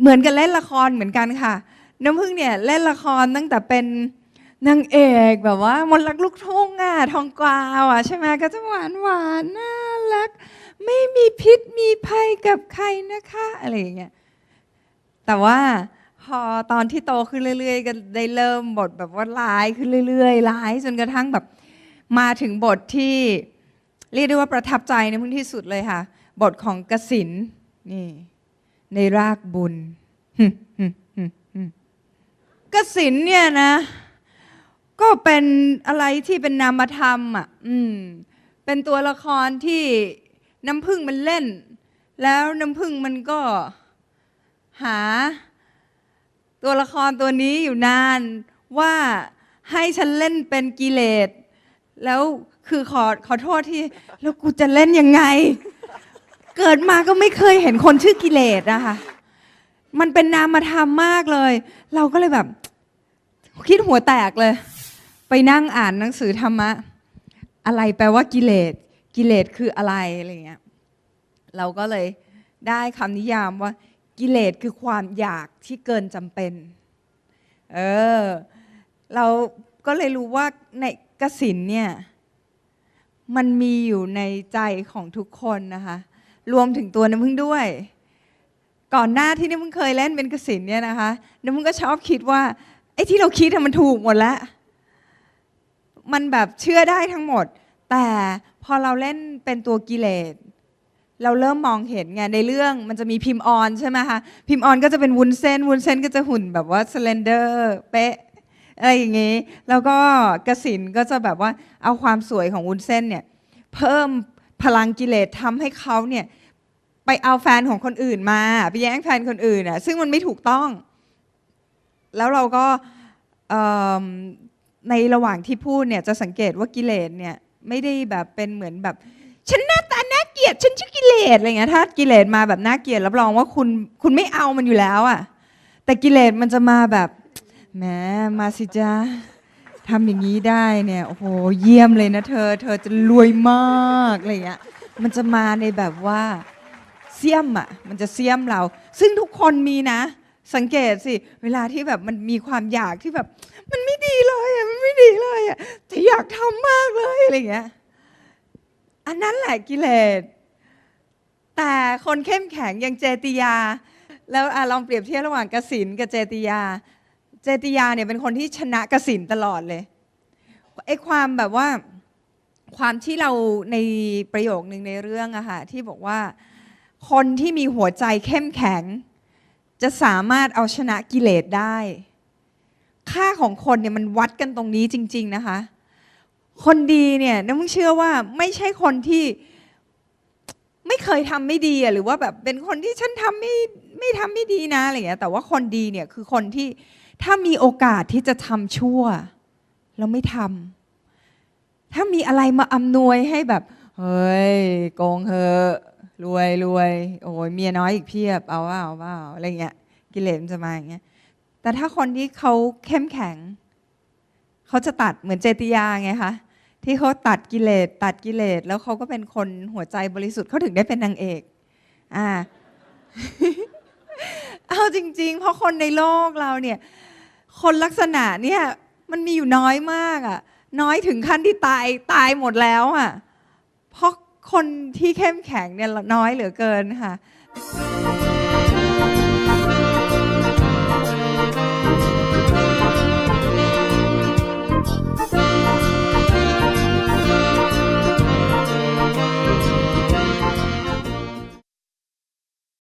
เหมือนกันเล่นละครเหมือนกันค่ะ น้ำพึ่งเนี่ยเล่นละครตั้งแต่เป็นนางเอกแบบว่ามนรักลูกทุ่งอะทองกวาวอะใช่ไหมก็จะหวานหวานน่ารัก ไม่มีพิษมีภัยกับใครนะคะ อะไรอย่างเงี้ยแต่ว่า พอตอนที่โตขึ้นเรื่อย ๆ ก็ได้เริ่มบทแบบว่าร้ายขึ้นเรื่อยๆร้ายจนกระทั่งแบบมาถึงบทที่เรียกได้ว่าประทับใจในพื้นที่สุดเลยค่ะ บทของกสินนี่ ในรากบุญกสินเนี่ยนะ ก็เป็นอะไรที่เป็นนามธรรมอะอืมเป็นตัวละครที่น้ำพึ่งมันเล่น แล้วน้ำพึ่งมันก็หา ตัวละครตัวนี้อยู่นานว่าให้ฉันเล่นเป็นกิเลส แล้วคือขอขอโทษที่ แล้วกูจะเล่นยังไง เกิดมาก็ไม่เคยเห็นคนชื่อกิเลสอะคะมันเป็นนามธรรมมากเลย เราก็เลยแบบ คิดหัวแตกเลย ไปนั่งอ่านหนังสือธรรมะ อะไรแปลว่ากิเลส กิเลสคืออะไรอะไรเงี้ยเราก็เลยได้คำนิยามว่า กิเลสคือความอยากที่เกินจำเป็น เออ เราก็เลยรู้ว่าในกสินเนี่ย มันมีอยู่ในใจของทุกคนนะคะ รวมถึงตัวน้ำพึ่งด้วย ก่อนหน้าที่น้ำพึ่งเคยเล่นเป็นกสินเนี่ยนะคะน้ำพึ่งก็ชอบคิดว่าไอ้ที่เราคิดมันถูกหมดแล้ว มันแบบเชื่อได้ทั้งหมด แต่พอเราเล่นเป็นตัวกิเลส เราเริ่มมองเห็นไงในเรื่องมันจะมีพิมพ์ออนใช่ไหมคะพิมพ์ออนก็จะเป็นวุ้นเส้น วุ้นเส้นก็จะหุ่นแบบว่าสเลนเดอร์เป๊ะอะไรอย่างงี้ แล้วก็กสินก็จะแบบว่าเอาความสวยของวุ้นเส้นเนี่ยเพิ่มพลังกิเลสทำให้เขาเนี่ยไปเอาแฟนของคนอื่นมาไปแย่งแฟนคนอื่นอะซึ่งมันไม่ถูกต้อง แล้วเราก็ในระหว่างที่พูดเนี่ยจะสังเกตว่ากิเลสเนี่ยไม่ได้แบบเป็นเหมือนแบบฉันหน้าตาน่า เกลียดฉันชื่อกิเลสอะไรเงี้ยถ้ากิเลสมาแบบน่าเกลียดรับรองว่าคุณคุณไม่เอามันอยู่แล้วอะแต่กิเลสมันจะมาแบบแหมมาสิจ้าทำอย่างนี้ได้เนี่ยโอ้โหเยี่ยมเลยนะเธอ เธอจะรวยมากอะไรเงี้ยมันจะมาในแบบว่าเสี้ยมอะมันจะเสี้ยมเรา ซึ่งทุกคนมีนะ สังเกตสิ เวลาที่แบบมันมีความอยากที่แบบ มันไม่ดีเลยอะมันไม่ดีเลยอะแต่อยากทำมากเลยอะไรเงี้ย อันนั้นแหละกิเลส แต่คนเข้มแข็งอย่างเจติยา แล้วอลองเปรียบเทียบระหว่างกสินกับเจติยา เจติยาเนี่ยเป็นคนที่ชนะกสินตลอดเลยไอ้ความแบบว่าความที่เราในประโยคนึงในเรื่องอะค่ะที่บอกว่าคนที่มีหัวใจเข้มแข็ง จะสามารถเอาชนะกิเลสได้ ค่าของคนเนี่ยมันวัดกันตรงนี้จริง ๆ นะคะ คนดีเนี่ยน้ำมึงเชื่อว่าไม่ใช่คนที่ไม่เคยทำไม่ดีอะหรือว่าแบบเป็นคนที่ฉันทำไม่ไม่ทำไม่ดีนะอะไรอย่างเงี้ยแต่ว่าคนดีเนี่ยคือคนที่ถ้ามีโอกาสที่จะทำชั่วแล้วไม่ทำถ้ามีอะไรมาอำนวยให้แบบ เฮ้ยโกงเฮอะรวยรวยโอ้ยเมียน้อยอีกเพียบเอาว่าเอาว่าอะไรเงี้ยกิเลสมันจะมาอย่างเงี้ยแต่ถ้าคนที่เขาเข้มแข็ง เขาจะตัดเหมือนเจติยาไงคะที่เขาตัดกิเลสตัดกิเลสแล้วเขาก็เป็นคนหัวใจบริสุทธิ์เขาถึงได้เป็นนางเอกอ่าเอาจริง ๆ เพราะคนในโลกเราเนี่ย คนลักษณะเนี่ยมันมีอยู่น้อยมากอะ่ะ น้อยถึงขั้นที่ตายตายหมดแล้วอะ่ะ เพราะคนที่เข้มแข็งเนี่ยน้อยเหลือเกินค่ะ